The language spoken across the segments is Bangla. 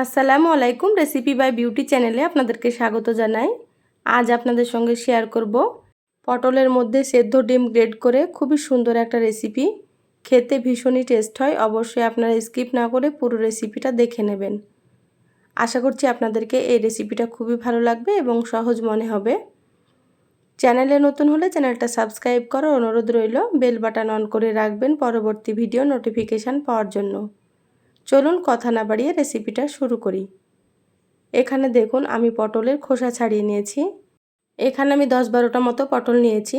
আসসালামু আলাইকুম রেসিপি বাই বিউটি চ্যানেলে আপনাদেরকে স্বাগত জানাই। আজ আপনাদের সঙ্গে শেয়ার করব পটলের মধ্যে সেদ্ধ ডিম গ্রেড করে খুবই সুন্দর একটা রেসিপি খেতে ভীষণই টেস্ট হয়, অবশ্যই আপনারা স্কিপ না করে পুরো রেসিপিটা দেখে নেবেন। আশা করছি আপনাদেরকে এই রেসিপিটা খুবই ভালো লাগবে এবং সহজ মনে হবে। চ্যানেলে নতুন হলে চ্যানেলটা সাবস্ক্রাইব করার অনুরোধ রইল বেল বাটন অন করে রাখবেন পরবর্তী ভিডিও নোটিফিকেশান পাওয়ার জন্য। চলুন কথা না বাড়িয়ে রেসিপিটা শুরু করি। এখানে দেখুন আমি পটলের খোসা ছাড়িয়ে নিয়েছি। এখানে আমি দশ বারোটা মতো পটল নিয়েছি।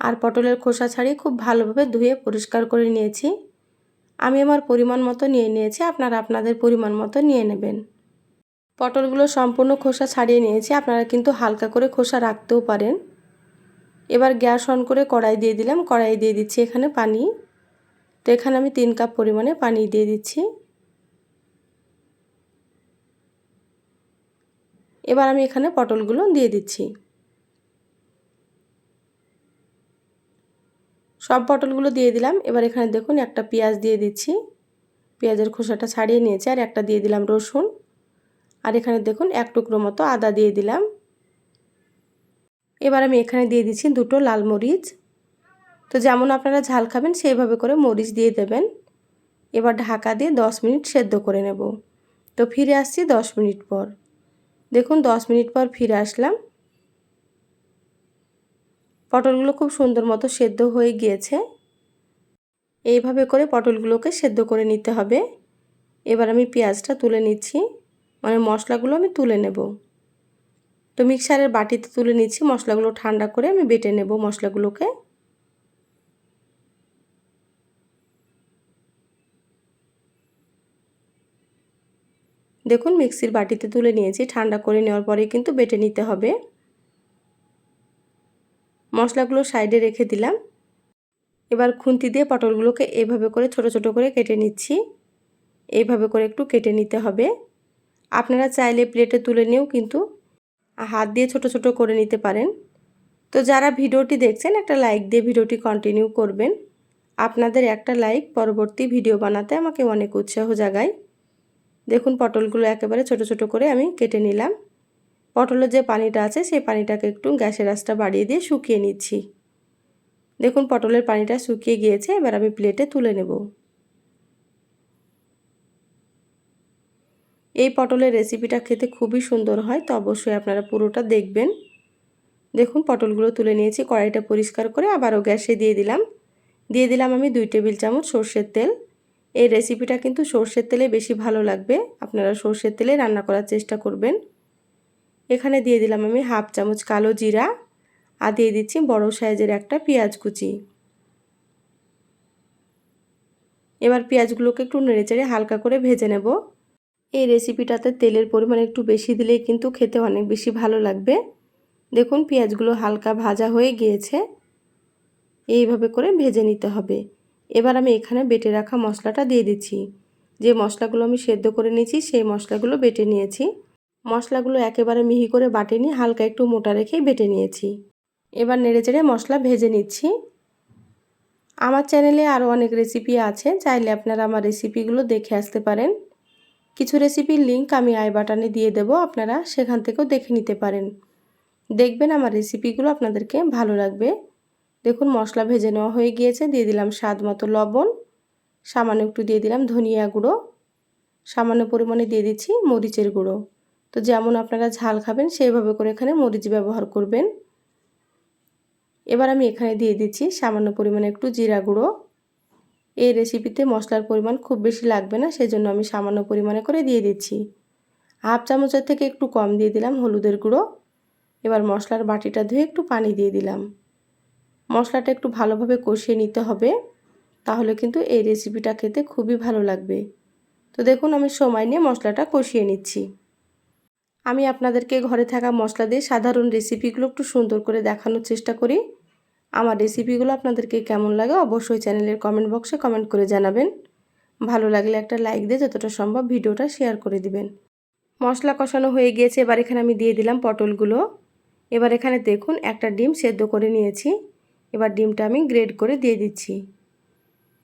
আর পটলের খোসা ছাড়িয়ে খুব ভালোভাবে ধুয়ে পরিষ্কার করে নিয়েছি। আমি আমার পরিমাণ মতো নিয়ে নিয়েছি, আপনারা আপনাদের পরিমাণ মতো নিয়ে নেবেন। পটলগুলো সম্পূর্ণ খোসা ছাড়িয়ে নিয়েছি, আপনারা কিন্তু হালকা করে খোসা রাখতেও পারেন। এবার গ্যাস অন করে কড়াই দিয়ে দিলাম কড়াই দিয়ে দিচ্ছি এখানে পানি। তো এখানে আমি তিন কাপ পরিমাণে পানি দিয়ে দিচ্ছি। এবার আমি এখানে পটলগুলো দিয়ে দিচ্ছি। সব পটলগুলো দিয়ে দিলাম। এবার এখানে দেখুন একটা পেঁয়াজ দিয়ে দিচ্ছি। পেঁয়াজের খোসাটা ছাড়িয়ে নিয়েছি আর একটা দিয়ে দিলাম রসুন। আর এখানে দেখুন এক টুকরো মতো আদা দিয়ে দিলাম। এবার আমি এখানে দিয়ে দিচ্ছি দুটো লাল মরিচ। তো যেমন আপনারা ঝাল খাবেন, সেইভাবে করে মরিচ দিয়ে দেবেন। এবার ঢাকা দিয়ে দশ মিনিট সেদ্ধ করে নেব। তো ফিরে আসছি দশ মিনিট পর। দেখুন, দশ মিনিট পর ফিরে আসলাম। পটলগুলো খুব সুন্দর মতো সেদ্ধ হয়ে গিয়েছে। এইভাবে করে পটলগুলোকে সেদ্ধ করে নিতে হবে। এবার আমি পেঁয়াজটা তুলে নিচ্ছি মানে মশলাগুলো আমি তুলে নেব। তো মিক্সারের বাটিতে তুলে নিচ্ছি, মশলাগুলো ঠান্ডা করে আমি বেটে নেব মশলাগুলোকে। দেখুন, মিক্সির বাটিতে তুলে নিয়েছি। ঠান্ডা করে নেওয়ার পরে কিন্তু বেটে নিতে হবে। মশলাগুলো সাইডে রেখে দিলাম। এবার খুন্তি দিয়ে পটলগুলোকে এইভাবে করে ছোট ছোট করে কেটে নিচ্ছি। এইভাবে করে একটু কেটে নিতে হবে। আপনারা চাইলে প্লেটে তুলে নিয়েও কিন্তু হাত দিয়ে ছোট ছোট করে নিতে পারেন। তো যারা ভিডিওটি দেখছেন, একটা লাইক দিয়ে ভিডিওটি কন্টিনিউ করবেন। আপনাদের একটা লাইক পরবর্তী ভিডিও বানাতে আমাকে অনেক উৎসাহ জাগায়। দেখুন পটলগুলো একেবারে ছোট ছোট করে আমি কেটে নিলাম। পটলের যে পানিটা আছে সেই পানিটাকে একটু গ্যাসের আঁচটা বাড়িয়ে দিয়ে শুকিয়ে নিচ্ছি। দেখুন পটলের পানিটা শুকিয়ে গিয়েছে, এবার আমি প্লেটে তুলে নেব। এই পটলের রেসিপিটা খেতে খুবই সুন্দর হয়, তো অবশ্যই আপনারা পুরোটা দেখবেন। দেখুন পটলগুলো তুলে নিয়েছি, কড়াইটা পরিষ্কার করে আবারও গ্যাসে দিয়ে দিলাম। দিয়ে দিলাম আমি দুই টেবিল চামচ সর্ষের তেল। এই রেসিপিটা কিন্তু সর্ষের তেলে বেশি ভালো লাগবে। আপনারা সর্ষের তেলে রান্না করার চেষ্টা করবেন। এখানে দিয়ে দিলাম আমি হাফ চামচ কালো জিরা আর দিয়ে দিচ্ছি বড় সাইজের একটা পেঁয়াজ কুচি। এবার পেঁয়াজগুলোকে একটু নেড়েচেড়ে হালকা করে ভেজে নেব। এই রেসিপিটাতে তেলের পরিমাণ একটু বেশি দিলেই কিন্তু খেতে অনেক বেশি ভালো লাগবে। দেখুন, পেঁয়াজগুলো হালকা ভাজা হয়ে গিয়েছে। এইভাবে করে ভেজে নিতে হবে। এবার আমি এখানে বেটে রাখা মশলাটা দিয়ে দিচ্ছি। যে মশলাগুলো আমি সেদ্ধ করে নিয়েছি, সেই মশলাগুলো বেটে নিয়েছি। মশলাগুলো একেবারে মিহি করে বাটেনি হালকা একটু মোটা রেখেই বেটে নিয়েছি। এবার নেড়ে চেড়ে মশলা ভেজে নিচ্ছি। আমার চ্যানেলে আরও অনেক রেসিপি আছে, চাইলে আপনারা আমার রেসিপিগুলো দেখে আসতে পারেন। কিছু রেসিপির লিঙ্ক আমি আই বাটনে দিয়ে দেব, আপনারা সেখান থেকেও দেখে নিতে পারেন। দেখবেন আমার রেসিপিগুলো আপনাদেরকে ভালো লাগবে। দেখুন, মশলা ভেজে নেওয়া হয়ে গিয়েছে। দিয়ে দিলাম স্বাদ মতো লবণ। সামান্য একটু দিয়ে দিলাম ধনিয়া গুঁড়ো। সামান্য পরিমাণে দিয়ে দিচ্ছি মরিচের গুঁড়ো। তো যেমন আপনারা ঝাল খাবেন, সেইভাবে করে এখানে মরিচ ব্যবহার করবেন। এবার আমি এখানে দিয়ে দিচ্ছি সামান্য পরিমাণে একটু জিরা গুঁড়ো। এই রেসিপিতে মশলার পরিমাণ খুব বেশি লাগবে না, সেজন্য আমি সামান্য পরিমাণে করে দিয়ে দিচ্ছি। হাফ চামচের থেকে একটু কম দিয়ে দিলাম হলুদের গুঁড়ো। এবার মশলার বাটিটা ধুয়ে একটু পানি দিয়ে দিলাম। মশলাটা একটু ভালোভাবে কষিয়ে নিতে হবে, তাহলে কিন্তু এই রেসিপিটা খেতে খুবই ভালো লাগবে। তো দেখুন, আমি সময় নিয়ে মশলাটা কষিয়ে নিচ্ছি। আমি আপনাদেরকে ঘরে থাকা মশলা দিয়ে সাধারণ রেসিপিগুলো একটু সুন্দর করে দেখানোর চেষ্টা করি। আমার রেসিপিগুলো আপনাদেরকে কেমন লাগে অবশ্যই চ্যানেলের কমেন্ট বক্সে কমেন্ট করে জানাবেন। ভালো লাগলে একটা লাইক দিয়ে যতটা সম্ভব ভিডিওটা শেয়ার করে দিবেন। মশলা কষানো হয়ে গিয়েছে, এবার এখানে আমি দিয়ে দিলাম পটলগুলো। এবার এখানে দেখুন, একটা ডিম সেদ্ধ করে নিয়েছি। এবার ডিমটা আমি গ্রেড করে দিয়ে দিচ্ছি।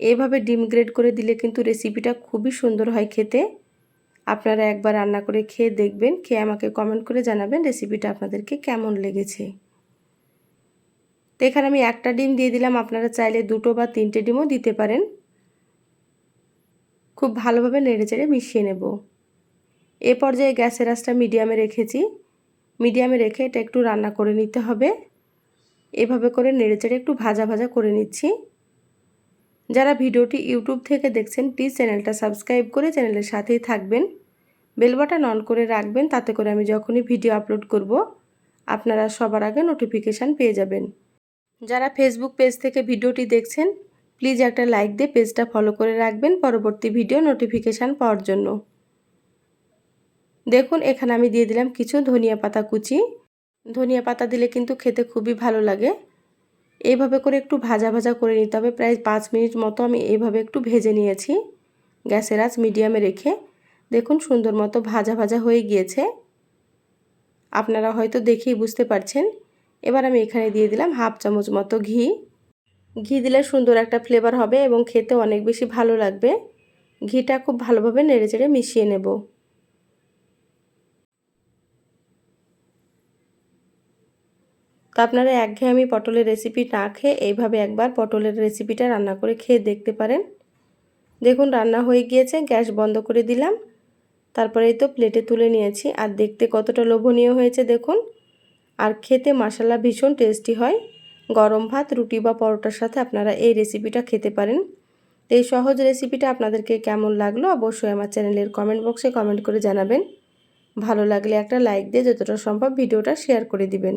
এভাবে ডিম গ্রেড করে দিলে কিন্তু রেসিপিটা খুবই সুন্দর হয় খেতে। আপনারা একবার রান্না করে খেয়ে দেখবেন, খেয়ে আমাকে কমেন্ট করে জানাবেন রেসিপিটা আপনাদেরকে কেমন লেগেছে। তো এখানে আমি একটা ডিম দিয়ে দিলাম, আপনারা চাইলে দুটো বা তিনটে ডিমও দিতে পারেন। খুব ভালোভাবে নেড়ে চেড়ে মিশিয়ে নেব। এ পর্যায়ে গ্যাসের আঁচটা মিডিয়ামে রেখেছি। মিডিয়ামে রেখে এটা একটু রান্না করে নিতে হবে। এভাবে করে নেড়ে চেড়ে একটু ভাজা ভাজা করে নিচ্ছি। যারা ভিডিওটি ইউটিউব থেকে দেখছেন প্লিজ চ্যানেলটা সাবস্ক্রাইব করে চ্যানেলের সাথেই থাকবেন। বেল বাটন অন করে রাখবেন, তাতে করে আমি যখনই ভিডিও আপলোড করব, আপনারা সবার আগে নোটিফিকেশান পেয়ে যাবেন। যারা ফেসবুক পেজ থেকে ভিডিওটি দেখছেন প্লিজ একটা লাইক দিয়ে পেজটা ফলো করে রাখবেন পরবর্তী ভিডিও নোটিফিকেশান পাওয়ার জন্য। দেখুন, এখানে আমি দিয়ে দিলাম কিছু ধনিয়া পাতা কুচি। ধনিয়া পাতা দিলে কিন্তু খেতে খুবই ভালো লাগে। এইভাবে করে একটু ভাজা ভাজা করে নিতে হবে। প্রায় পাঁচ মিনিট মতো আমি এইভাবে একটু ভেজে নিয়েছি গ্যাসের আঁচ মিডিয়ামে রেখে। দেখুন সুন্দর মতো ভাজা ভাজা হয়ে গিয়েছে। আপনারা হয়তো দেখেই বুঝতে পারছেন। এবার আমি এখানে দিয়ে দিলাম হাফ চামচ মতো ঘি। ঘি দিলে সুন্দর একটা ফ্লেভার হবে এবং খেতে অনেক বেশি ভালো লাগবে। ঘিটা খুব ভালোভাবে নেড়ে চেড়ে মিশিয়ে নেব। তো আপনারা একঘেয়েমি পটলের রেসিপি না খেয়ে এইভাবে একবার পটলের রেসিপিটা রান্না করে খেয়ে দেখতে পারেন। দেখুন, রান্না হয়ে গিয়েছে, গ্যাস বন্ধ করে দিলাম। তারপরে তো প্লেটে তুলে নিয়েছি। আর দেখতে কতটা লোভনীয় হয়েছে, দেখুন। আর খেতে মশালা ভীষণ টেস্টি হয়। গরম ভাত, রুটি বা পরোটার সাথে আপনারা এই রেসিপিটা খেতে পারেন। তো এই সহজ রেসিপিটা আপনাদেরকে কেমন লাগল অবশ্যই আমার চ্যানেলের কমেন্ট বক্সে কমেন্ট করে জানাবেন। ভালো লাগলে একটা লাইক দিয়ে যতটা সম্ভব ভিডিওটা শেয়ার করে দিবেন।